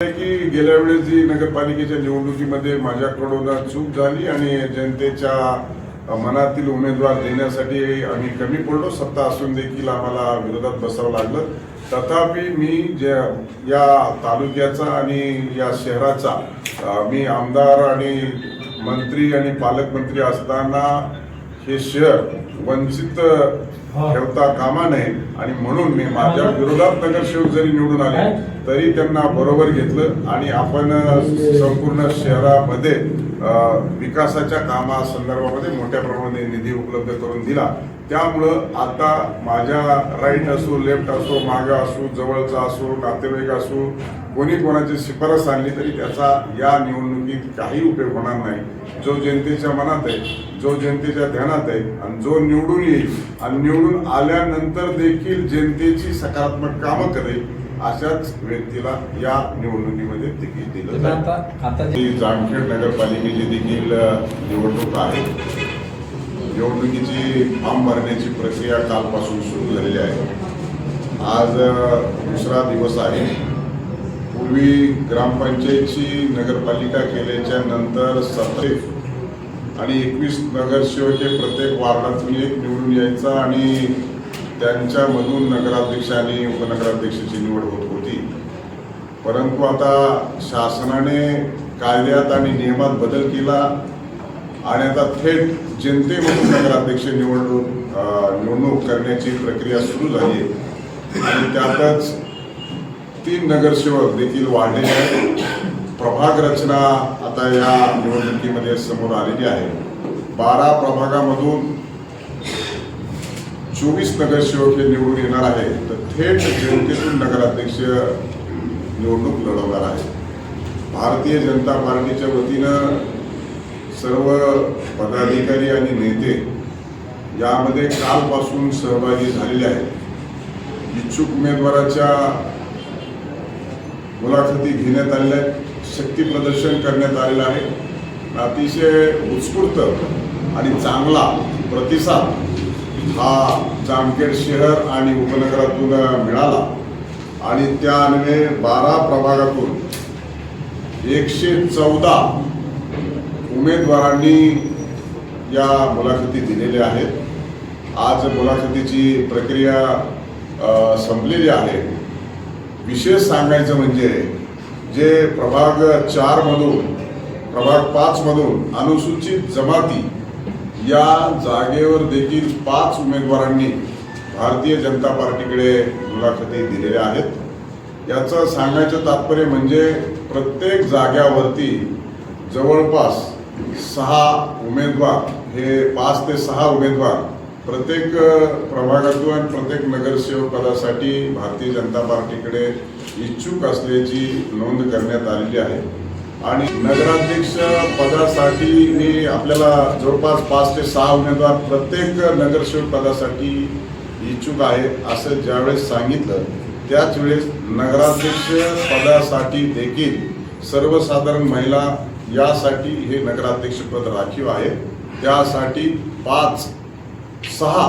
की गेल्या वेळेस जी नगरपालिकेच्या निवडणुकीमध्ये माझ्याकडून चूक झाली आणि जनतेच्या मनातील उमेदवार देण्यासाठी आम्ही कमी पडलो. सत्ता असून देखील आम्हाला विरोधात बसावं लागलं. तथापि मी ज्या या तालुक्याचा आणि या शहराचा मी आमदार आणि मंत्री आणि पालकमंत्री असताना हे शहर वंचित ठेवता कामा नये. आणि म्हणून मी माझ्या विरोधात नगरसेवक जरी निवडून आले तरी त्यांना बरोबर घेतलं. आणि आपण संपूर्ण शहरामध्ये विकासाच्या कामा संदर्भामध्ये मोठ्या प्रमाणात निधी उपलब्ध करून दिला. त्यामुळं आता माझ्या राईट असो लेफ्ट असो मागा असो जवळचा असो नातेवाईक असो कोणी कोणाची शिफारस आणली तरी त्याचा या निवडणुकीत काही उपयोग होणार नाही. जो जनतेच्या मनात आहे जो जनतेच्या ध्यानात आहे आणि जो निवडून येईल आणि निवडून आल्यानंतर देखील जनतेची सकारात्मक कामं करेल अशाच व्यक्तीला या निवडणुकीमध्ये तिकीट दिलं जामखेड नगरपालिकेची देखील निवडणूक आहे. निवडणुकीची फॉर्म भरण्याची प्रक्रिया कालपासून सुरू झालेली आहे. आज दुसरा दिवस आहे. पूर्वी ग्रामपंचायतची नगरपालिका केल्याच्यानंतर सतरे आणि एकवीस नगरसेवक हे प्रत्येक वार्डातून एक निवडून यायचा आणि त्यांच्यामधून नगराध्यक्ष आणि उपनगराध्यक्षाची निवड होत होती. परंतु आता शासनाने कायद्यात आणि नियमात बदल केला आणि आता थेट जनतेमधून नगराध्यक्ष निवडणूक निवडणूक करण्याची प्रक्रिया सुरू झाली आणि त्यातच तीन नगरसेवक देखील वाढलेले आहेत. प्रभाग रचना आता या निवडणुकीमध्ये समोर आलेली आहे. बारा प्रभागामधून चोवीस नगरसेवक हे निवडून येणार आहे तर थेट जनतेतून नगराध्यक्ष निवडणूक लढवणार आहे भारतीय जनता पार्टीच्या वतीनं सर्व पदाधिकारी आणि नेते यामध्ये कालपासून सहभागी झालेले आहेत. इच्छुक उमेदवाराच्या मुलाखती घेण्यात आलेल्या आहेत. शक्ती प्रदर्शन करण्यात आलेलं आहे. अतिशय उत्स्फूर्त आणि चांगला प्रतिसाद हा जामखेड शहर आणि उपनगरातून मिळाला. आणि त्या अन्वये बारा प्रभागातून एकशे चौदा उमेदवारांनी या मुलाखती दिलेल्या आहेत. आज मुलाखतीची प्रक्रिया संपलेली आहे. विशेष सांगायचं म्हणजे जे प्रभाग चार मधून प्रभाग पाच मधून अनुसूचित जमाती या जागेवर देखील पाच उमेदवारांनी भारतीय जनता पार्टीकडे मुलाखती दिलेल्या आहेत. याचं सांगायचं तात्पर्य म्हणजे प्रत्येक जाग्यावरती जवळपास सहा उमेदवार हे पाच ते सहा उमेदवार प्रत्येक प्रभागातून आणि प्रत्येक नगरसेवक पदासाठी भारतीय जनता पार्टीकडे इच्छुक असल्याची नोंद करण्यात आलेली आहे. आणि नगराध्यक्ष पदासाठी मी आपल्याला जवळपास पाच ते सहा उमेदवार प्रत्येक नगरसेवक पदासाठी इच्छुक आहे असं ज्यावेळेस सांगितलं त्याच वेळेस नगराध्यक्ष पदासाठी देखील सर्वसाधारण महिला यासाठी हे नगराध्यक्षपद राखीव आहे. त्यासाठी पाच सहा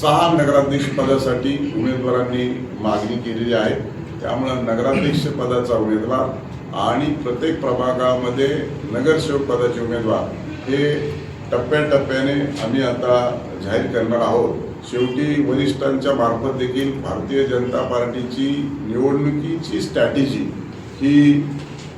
सहा नगराध्यक्ष पदासाठी उमेदवारांनी मागणी केलेली आहे. त्यामुळं नगराध्यक्ष पदाचा उमेदवार आणि प्रत्येक प्रभागामध्ये नगरसेवक पदाचे उमेदवार हे टप्प्याटप्प्याने आम्ही आता जाहीर करणार आहोत. शेवटी वरिष्ठांच्या मार्फत देखील भारतीय जनता पार्टीची निवडणुकीची स्ट्रॅटेजी ही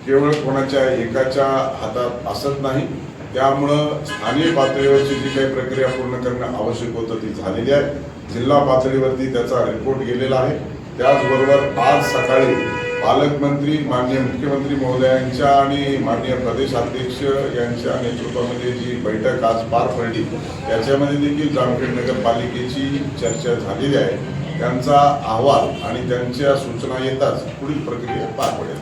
केवळ कोणाच्या एकाच्या हातात असत नाही त्यामुळं स्थानिक पातळीवरची जी काही प्रक्रिया पूर्ण करणं आवश्यक होतं ती झालेली आहे. जिल्हा पातळीवरती त्याचा रिपोर्ट गेलेला आहे. त्याचबरोबर आज सकाळी पालकमंत्री माननीय मुख्यमंत्री महोदयांच्या आणि माननीय प्रदेशाध्यक्ष यांच्या नेतृत्वामध्ये जी बैठक आज पार पडली त्याच्यामध्ये देखील जामखेड नगरपालिकेची चर्चा झालेली आहे. त्यांचा अहवाल आणि त्यांच्या सूचना येताच पुढील प्रक्रिया पार पडेल.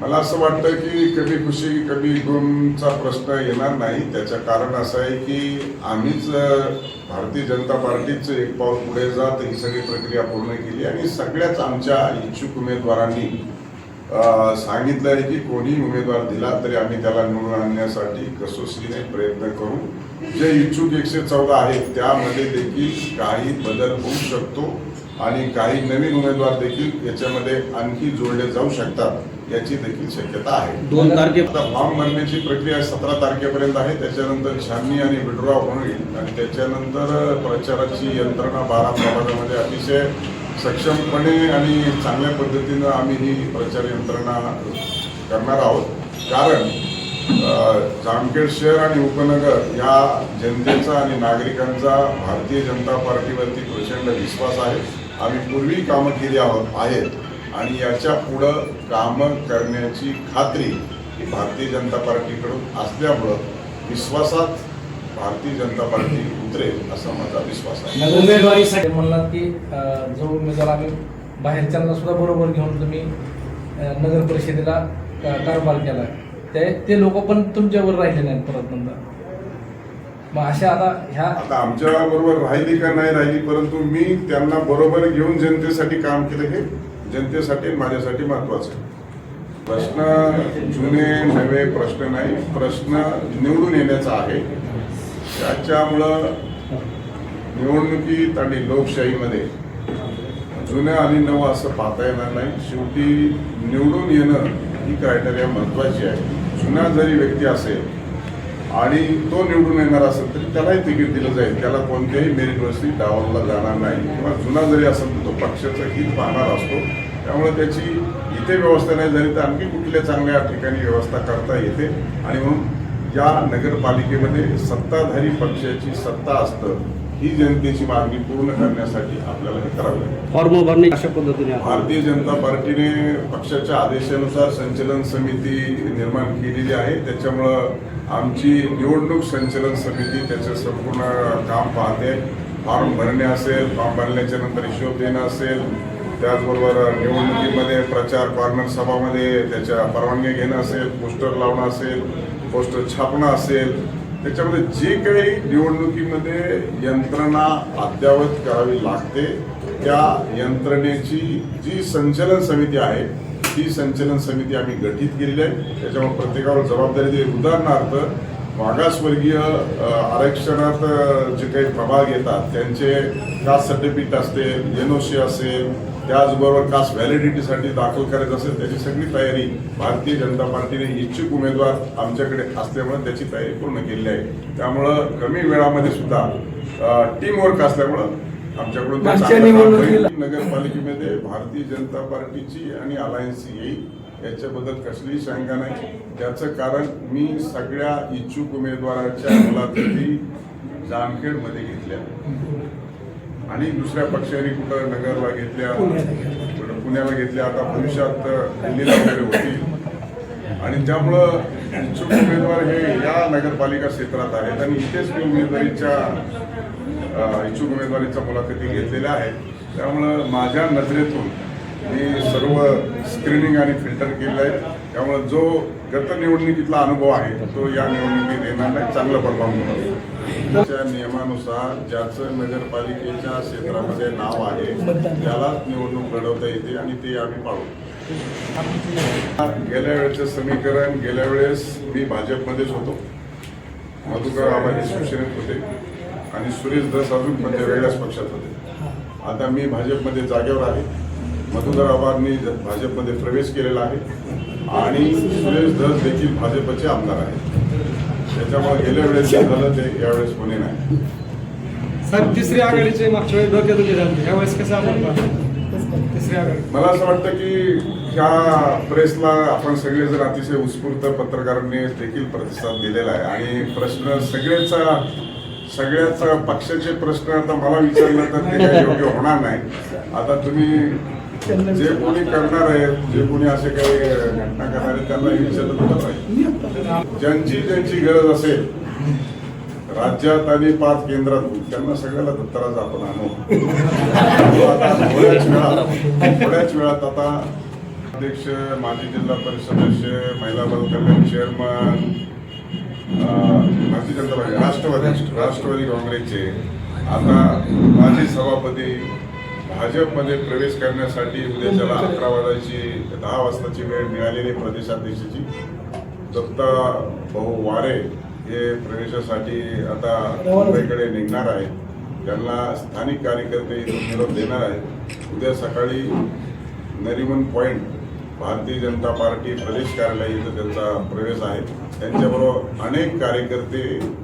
मला असं वाटतं की कमी खुशी कमी गुणचा प्रश्न येणार नाही. त्याचं कारण असं आहे की आम्हीच भारतीय जनता पार्टीच एक पाऊल पुढे जात ही सगळी प्रक्रिया पूर्ण केली आणि सगळ्याच आमच्या इच्छुक उमेदवारांनी सांगितलं आहे की कोणी उमेदवार दिला तरी आम्ही त्याला निवडून आणण्यासाठी कसोशीने प्रयत्न करू. जे इच्छुक एकशे चौदा आहेत त्यामध्ये देखील काही बदल होऊ शकतो आणि काही नवीन उमेदवार देखील याच्यामध्ये आणखी जोडले जाऊ शकतात याची देखील शक्यता आहे. दोन तारखे आता फॉर्म भरण्याची प्रक्रिया सतरा तारखेपर्यंत आहे त्याच्यानंतर छाननी आणि विड्रॉ होईल आणि त्याच्यानंतर प्रचाराची यंत्रणा बारा प्रभागामध्ये अतिशय सक्षमपणे आणि चांगल्या पद्धतीनं आम्ही ही प्रचार यंत्रणा करणार आहोत. कारण जामखेड शहर आणि उपनगर या जनतेचा आणि नागरिकांचा भारतीय जनता पार्टीवरती प्रचंड विश्वास आहे. आम्ही पूर्वी कामं केली आहोत आहेत. आणि याच्या पुढं कामं करण्याची खात्री ही भारतीय जनता पार्टीकडून असल्यामुळं विश्वासात भारतीय जनता पार्टी उतरेल असा माझा विश्वास आहे. उमेदवारीसाठी म्हणलात की जो उमेदवार आम्ही बाहेरच्यांना सुद्धा बरोबर घेऊन तुम्ही नगर परिषदेला कारभार केला ते ते लोक पण तुमच्यावर राहिले नाहीत परत नंतर. मग अशा आता ह्या आता आमच्या बरोबर राहिली का नाही राहिली परंतु मी त्यांना बरोबर घेऊन जनतेसाठी काम केलं हे जनतेसाठी माझ्यासाठी महत्वाचं आहे. प्रश्न जुने नवे प्रश्न नाही. प्रश्न निवडून येण्याचा आहे. त्याच्यामुळं निवडणुकीत आणि लोकशाहीमध्ये जुनं आणि नवं असं पाहता येणार नाही. शेवटी निवडून येणं ही क्रायटेरिया महत्वाची आहे. जुना जरी व्यक्ती असेल आणि तो निवडून येणार असेल तरी त्यालाही तिकीट दिलं जाईल. त्याला कोणत्याही मेरिटवरती डावलला जाणार नाही. किंवा जुना जरी असेल तर तो पक्षाचं हित पाहणार असतो. त्यामुळे त्याची इथे व्यवस्था नाही. झाली तर आणखी कुठल्या चांगल्या ठिकाणी व्यवस्था करता येते. आणि म्हणून या नगरपालिकेमध्ये सत्ताधारी पक्षाची सत्ता असतं. ही जनतेची मागणी पूर्ण करण्यासाठी आपल्याला हे करावं लागेल. फॉर्म भरणे अशा पद्धतीने. भारतीय जनता पार्टीने पक्षाच्या आदेशानुसार संचलन समिती निर्माण केलेली आहे. त्याच्यामुळं आमची निवडणूक संचलन समिती त्याचं संपूर्ण काम पाहते. फॉर्म भरणे असेल फॉर्म भरल्याच्या नंतर हिशोब देणं असेल त्याचबरोबर निवडणुकीमध्ये प्रचार कॉर्नर सभामध्ये त्याच्या परवानगी घेणं असेल पोस्टर लावणं असेल पोस्टर छापणं असेल त्याच्यामध्ये जे काही निवडणुकीमध्ये यंत्रणा अद्ययावत करावी लागते त्या यंत्रणेची जी संचलन समिती आहे ती संचलन समिती आम्ही गठीत केलेली आहे. त्याच्यामुळे प्रत्येकावर जबाबदारी दिली. उदाहरणार्थ मागासवर्गीय आरक्षणात जे काही प्रभाग येतात त्यांचे कास्ट सर्टिफिकेट असतील एन ओ सी असेल त्याचबरोबर कास्ट व्हॅलिडिटीसाठी दाखल करायचं असेल त्याची सगळी तयारी भारतीय जनता पार्टीने इच्छुक उमेदवार आमच्याकडे असल्यामुळे त्याची तयारी पूर्ण केलेली आहे. त्यामुळं कमी वेळामध्ये सुद्धा टीम वर्क असल्यामुळं आमच्याकडून. नगरपालिकेमध्ये भारतीय जनता पार्टीची आणि अलायन्स येईल. याच्याबद्दल कसलीही शंका नाही. त्याचं कारण मी सगळ्या इच्छुक उमेदवाराच्या मुलाखती जामखेडमध्ये घेतल्या. आणि दुसऱ्या पक्षाने कुठं नगरला घेतल्या पुण्याला घेतल्या. आता भविष्यात दिल्लीला वगैरे होतील. आणि त्यामुळं इच्छुक उमेदवार हे या नगरपालिका क्षेत्रात आहेत. आणि इथेच मी उमेदवारीच्या इच्छुक उमेदवारीच्या मुलाखती घेतलेल्या आहेत. त्यामुळं माझ्या नजरेतून मी सर्व स्क्रीनिंग आणि फिल्टर केलेलं आहे. त्यामुळं जो गत निवडणुकीतला अनुभव आहे तो या निवडणुकीत येणार नाही चांगला परफॉर्म त्या नियमानुसार ज्याचं नगरपालिकेच्या क्षेत्रामध्ये नाव आहे त्यालाच निवडणूक लढवता येते आणि ते आम्ही पाळू. गेल्या वेळेचं समीकरण गेल्या वेळेस मी भाजपमध्येच होतो. मधुकर आबाजी शिवसेनेत होते आणि सुरेश धस अजून पण ते वेगळ्याच पक्षात होते. आता मी भाजपमध्ये जागेवर आहे. मधुकर आबांनी भाजपमध्ये प्रवेश केलेला आहे. आणि सुरेश धस देखील भाजपचे आमदार आहेत. त्याच्यामुळे गेल्या वेळेस जे झालं ते यावेळेस कोणी नाही. साहेब तिसरी आघाडीचे मागच्या वेळी धोक्यात उभे झाले. यावेळेस कसं आपण पाहतो? तिसरी आघाडी. मला असं वाटतं की ह्या प्रेसला आपण सगळे जर अतिशय उत्स्फूर्त पत्रकारांनी देखील प्रतिसाद दिलेला आहे. आणि प्रश्न सगळेच सगळ्याच पक्षाचे प्रश्न आता मला विचारलं तर ते काही योग्य होणार नाही. आता तुम्ही जे कोणी करणार आहेत जे कोणी असे काही घटना करणार आहेत त्यांना विचारलं तर पाहिजे ज्यांची ज्यांची गरज असेल राज्यात आणि पाच केंद्रात त्यांना सगळ्याला दत्तराज आपण आणू. थोड्याच वेळात थोड्याच वेळात आता अध्यक्ष माजी जिल्हा परिषद सदस्य महिला बल कल्याण चेअरमन भारतीय जनता पार्टी राष्ट्रवादी राष्ट्रवादी काँग्रेसचे आता माजी सभापती भाजपमध्ये प्रवेश करण्यासाठी उद्या त्याला अकरा वाजायची दहा वाजताची वेळ मिळालेली प्रदेशाध्यक्षाची. दत्ता भाऊ वारे हे प्रवेशासाठी आता मुंबईकडे निघणार आहेत. त्यांना स्थानिक कार्यकर्ते निरोप देणार आहेत. उद्या सकाळी नरिमन पॉईंट भारतीय जनता पार्टी प्रदेश कार्यालय इथं त्यांचा प्रवेश आहे त्यांच्याबरोबर अनेक कार्यकर्ते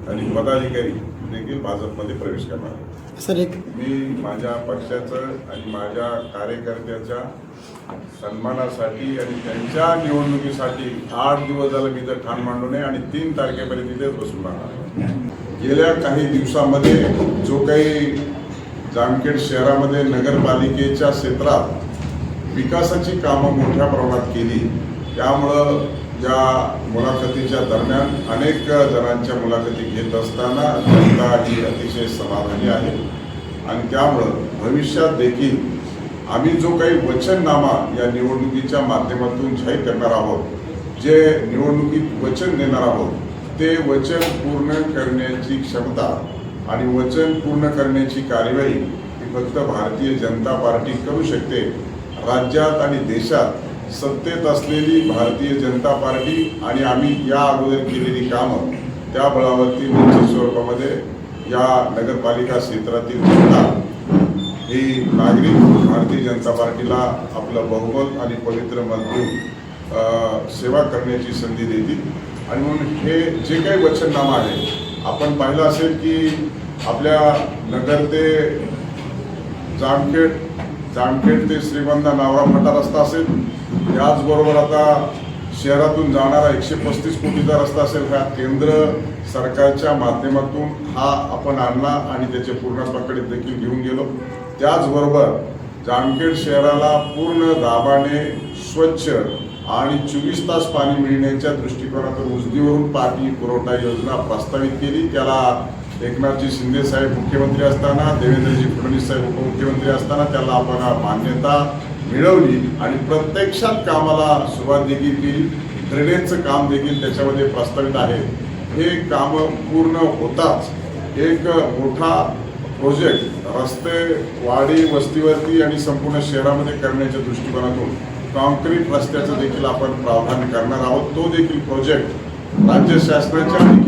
आणि पदाधिकारी देखील भाजपमध्ये प्रवेश करणार आहेत सर एक मी माझ्या पक्षाचं आणि माझ्या कार्यकर्त्याच्या सन्मानासाठी आणि त्यांच्या निवडणुकीसाठी आठ दिवस झालं मी इथं ठाण मांडून आहे आणि तीन तारखेपर्यंत तिथेच बसून राहणार. गेल्या काही दिवसामध्ये जो काही जामखेड शहरामध्ये नगरपालिकेच्या क्षेत्रात विकासाची कामं मोठ्या प्रमाणात केली. त्यामुळं या मुलाखतीच्या दरम्यान अनेक जणांच्या मुलाखती घेत असताना जनता ही अतिशय समाधानी आहे. आणि त्यामुळं भविष्यात देखील आम्ही जो काही वचननामा या निवडणुकीच्या माध्यमातून जाहीर करणार आहोत जे निवडणुकीत वचन देणार आहोत ते वचन पूर्ण करण्याची क्षमता आणि वचन पूर्ण करण्याची कार्यवाही ही फक्त भारतीय जनता पार्टी करू शकते राज्यात आणि देशात सत्तेत असलेली भारतीय जनता पार्टी आणि आम्ही या अगोदर केलेली कामं त्या बळावरती निश्चित स्वरूपामध्ये या नगरपालिका क्षेत्रातील जनता ही नागरिक भारतीय जनता पार्टीला आपलं बहुमत आणि पवित्र मत देऊन सेवा करण्याची संधी देतील. आणि म्हणून हे जे काही वचननामा आहे आपण पाहिलं असेल की आपल्या नगर ते जामखेड जामखेड ते श्रीगोंदा नावरा फाटा रस्ता असेल. याचबरोबर आता शहरातून जाणारा एकशे पस्तीस कोटीचा रस्ता असेल. हा केंद्र सरकारच्या माध्यमातून हा आपण आणला आणि त्याचे पूर्णत्वाकडे देखील घेऊन गेलो. त्याचबरोबर जामखेड शहराला पूर्ण दाबाने स्वच्छ आणि चोवीस तास पाणी मिळण्याच्या दृष्टिकोनातून उजनीवरून पाणी पुरवठा योजना प्रस्तावित केली. त्याला एकनाथजी शिंदे साहेब मुख्यमंत्री असताना देवेंद्रजी फडणवीस साहेब उपमुख्यमंत्री असताना त्याला आपण मान्यता मिळवली आणि प्रत्यक्षात कामाला सुरुवात देखील केली. ड्रेनेजचं काम देखील त्याच्यामध्ये प्रस्तावित आहे. हे काम पूर्ण होताच एक मोठा प्रोजेक्ट रस्ते वाडी वस्तीवरती आणि संपूर्ण शहरामध्ये करण्याच्या दृष्टिकोनातून कॉन्क्रीट रस्त्याचं देखील आपण प्रावधान करणार आहोत. तो देखील प्रोजेक्ट राज्य शासनाच्या आणि